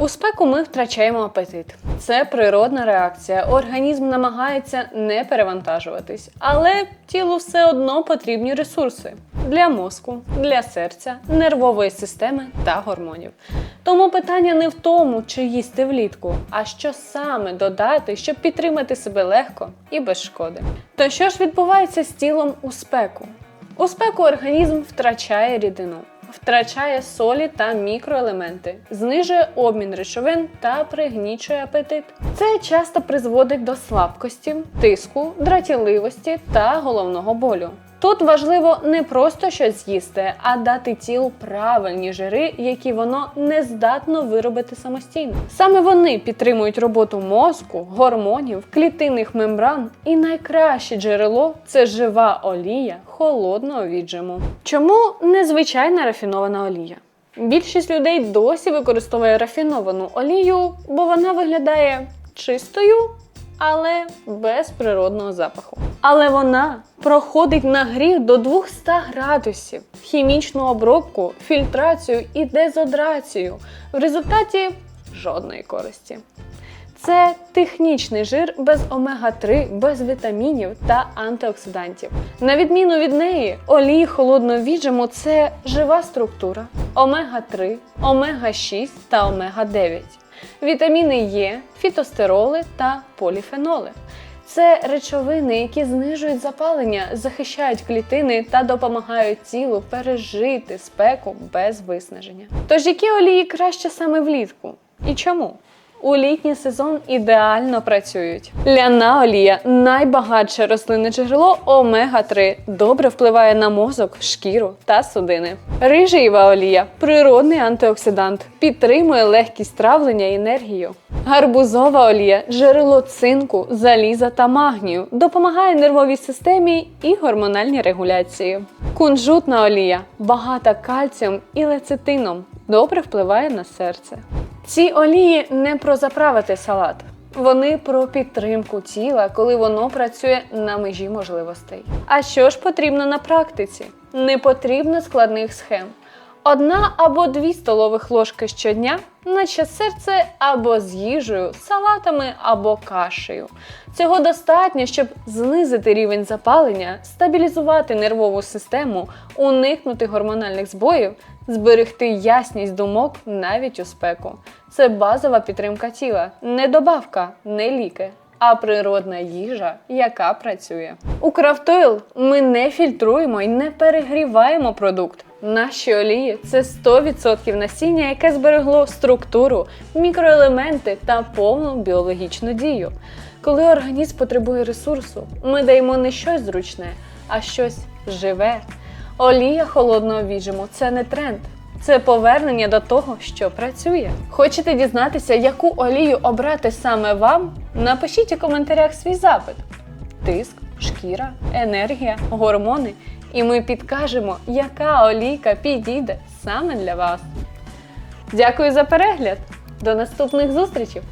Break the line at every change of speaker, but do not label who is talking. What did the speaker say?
У спеку ми втрачаємо апетит. Це природна реакція. Організм намагається не перевантажуватись, але тілу все одно потрібні ресурси для мозку, для серця, нервової системи та гормонів. Тому питання не в тому, чи їсти влітку, а що саме додати, щоб підтримати себе легко і без шкоди. То що ж відбувається з тілом у спеку? У спеку організм втрачає рідину, втрачає солі та мікроелементи, знижує обмін речовин та пригнічує апетит. Це часто призводить до слабкості, тиску, дратіливості та головного болю. Тут важливо не просто щось з'їсти, а дати тілу правильні жири, які воно не здатно виробити самостійно. Саме вони підтримують роботу мозку, гормонів, клітинних мембран, і найкраще джерело це жива олія холодного віджиму. Чому незвичайна рафінована олія? Більшість людей досі використовує рафіновану олію, бо вона виглядає чистою, але без природного запаху. Але вона проходить нагрів до 200 градусів, хімічну обробку, фільтрацію і дезодрацію. В результаті жодної користі. Це технічний жир без омега-3, без вітамінів та антиоксидантів. На відміну від неї, олії холодного віджиму це жива структура, омега-3, омега-6 та омега-9. Вітаміни Е, фітостероли та поліфеноли. Це речовини, які знижують запалення, захищають клітини та допомагають тілу пережити спеку без виснаження. Тож які олії краще саме влітку? І чому? У літній сезон ідеально працюють. Ляна олія найбагатше рослинне джерело омега-3, добре впливає на мозок, шкіру та судини. Рижієва олія природний антиоксидант, підтримує легкість травлення і енергію. Гарбузова олія джерело цинку, заліза та магнію, допомагає нервовій системі і гормональній регуляції. Кунжутна олія багата кальцієм і лецитином, добре впливає на серце. Ці олії не про заправити салат. Вони про підтримку тіла, коли воно працює на межі можливостей. А що ж потрібно на практиці? Не потрібно складних схем. Одна або дві столових ложки щодня, наче серце або з їжею, салатами або кашею. Цього достатньо, щоб знизити рівень запалення, стабілізувати нервову систему, уникнути гормональних збоїв, зберегти ясність думок навіть у спеку. Це базова підтримка тіла, не добавка, не ліки. А природна їжа, яка працює. У Крафтойл ми не фільтруємо і не перегріваємо продукт. Наші олії це 100% насіння, яке зберегло структуру, мікроелементи та повну біологічну дію. Коли організм потребує ресурсу, ми даємо не щось зручне, а щось живе. Олія холодного віджиму це не тренд. Це повернення до того, що працює. Хочете дізнатися, яку олію обрати саме вам? Напишіть у коментарях свій запит: тиск, шкіра, енергія, гормони. І ми підкажемо, яка олійка підійде саме для вас. Дякую за перегляд! До наступних зустрічей!